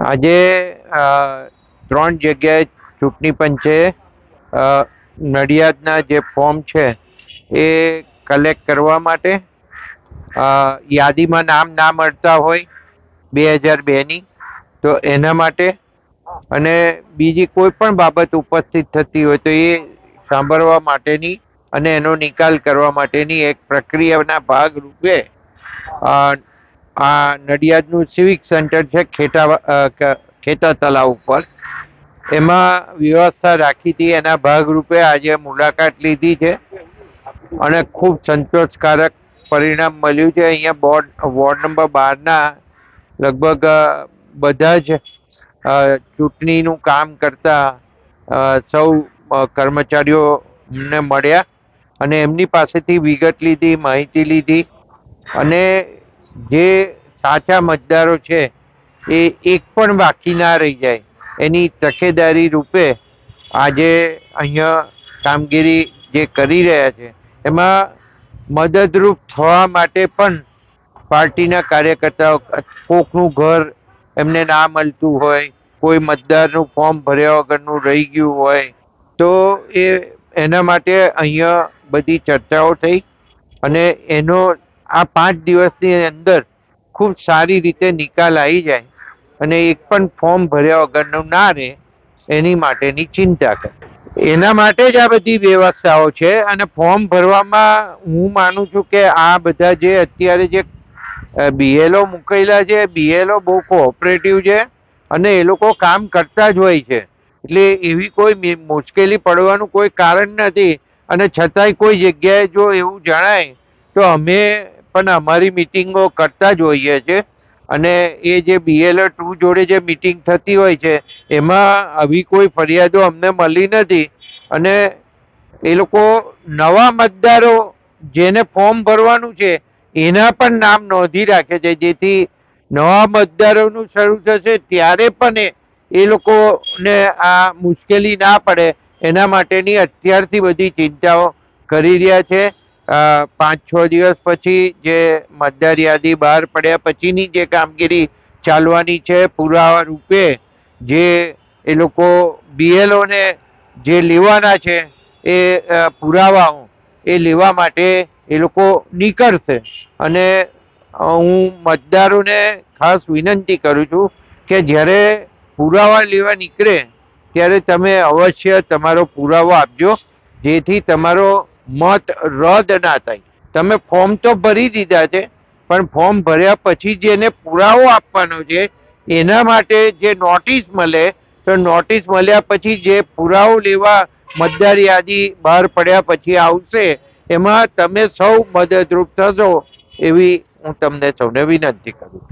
આજે ત્રણ જગ્યાએ ચૂંટણી પંચે નડિયાદના જે ફોર્મ છે એ કલેક્ટ કરવા માટે યાદીમાં નામ ના મળતા હોય બે હજાર બેની તો એના માટે અને બીજી કોઈ પણ બાબત ઉપસ્થિત થતી હોય તો એ સાંભળવા માટેની અને એનો નિકાલ કરવા માટેની એક પ્રક્રિયાના ભાગ રૂપે અ, આ નડિયાદનું સિવિક સેન્ટર છે, ખેટા ખેતા તલાવ ઉપર. એમાં વ્યવસ્થા રાખી હતી, એના ભાગરૂપે આજે મુલાકાત લીધી છે અને ખૂબ સંતોષકારક પરિણામ મળ્યું છે. અહીંયા બોર્ડ, વોર્ડ નંબર બારના લગભગ બધા જ ચૂંટણીનું કામ કરતા સૌ કર્મચારીઓને મળ્યા અને એમની પાસેથી વિગત લીધી, માહિતી લીધી અને જે સાચા મતદારો છે, એ એક પણ બાકી ના રહી જાય. એની તકેદારી રૂપે આજે અહીંયા કામગીરી જે કરી રહ્યા છે, એમાં મદદરૂપ થવા માટે પણ પાર્ટીના કાર્યકર્તાઓ કોકનું ઘર એમને ના મળતું હોય, કોઈ મતદારનું ફોર્મ ભર્યા વગરનું રહી ગયું હોય, તો એ એના માટે અહીંયા બધી ચર્ચાઓ થઈ. અને એનો આ પાંચ દિવસની અંદર ખૂબ સારી રીતે નિકાલ આવી જાય અને એક પણ ફોર્મ ભર્યા વગરનું ના રહે એની માટેની ચિંતા કરે. એના માટે જ આ બધી વ્યવસ્થાઓ છે અને ફોર્મ ભરવામાં હું માનું છું કે આ બધા જે અત્યારે જે બીએલઓ મૂકેલા છે બીએલઓ બહુ કોઓપરેટિવ છે અને એ લોકો કામ કરતા જ હોય છે. એટલે એવી કોઈ મુશ્કેલી પડવાનું કોઈ કારણ નથી અને છતાંય કોઈ જગ્યાએ જો એવું જણાય તો અમે પણ અમારી મિટિંગો કરતા જ હોઈએ છે. અને એ જે બીએલઓ ટુ જોડે જે મિટિંગ થતી હોય છે, એમાં આવી કોઈ ફરિયાદો અમને મળી નથી. અને એ લોકો નવા મતદારો જેને ફોર્મ ભરવાનું છે, એના પણ નામ નોંધી રાખે છે. જેથી નવા મતદારોનું શરૂ થશે, ત્યારે પણ એ લોકોને આ મુશ્કેલી ના પડે. એના માટેની અત્યારથી બધી ચિંતાઓ કરી રહ્યા છે. પાંચ છ દિવસ પછી જે મતદાર યાદી બહાર પડ્યા પછીની જે કામગીરી ચાલવાની છે પુરાવા રૂપે, જે એ લોકો બીએલઓને જે લેવાના છે એ પુરાવાઓ એ લેવા માટે એ લોકો નીકળશે. અને હું મતદારોને ખાસ વિનંતી કરું છું કે જ્યારે પુરાવા લેવા નીકળે, ત્યારે તમે અવશ્ય તમારો પુરાવો આપજો, જેથી તમારો મત રદ ના થાય. તમે ફોર્મ તો ભરી દીધા છે, પણ ફોર્મ ભર્યા પછી જેને પુરાવો આપવાનો છે, એના માટે જે નોટિસ મળે, તો નોટિસ મળ્યા પછી જે પુરાવો લેવા મતદાર યાદી બહાર પડ્યા પછી આવશે, એમાં તમે સૌ મદદરૂપ થશો, એવી હું તમને સૌને વિનંતી કરું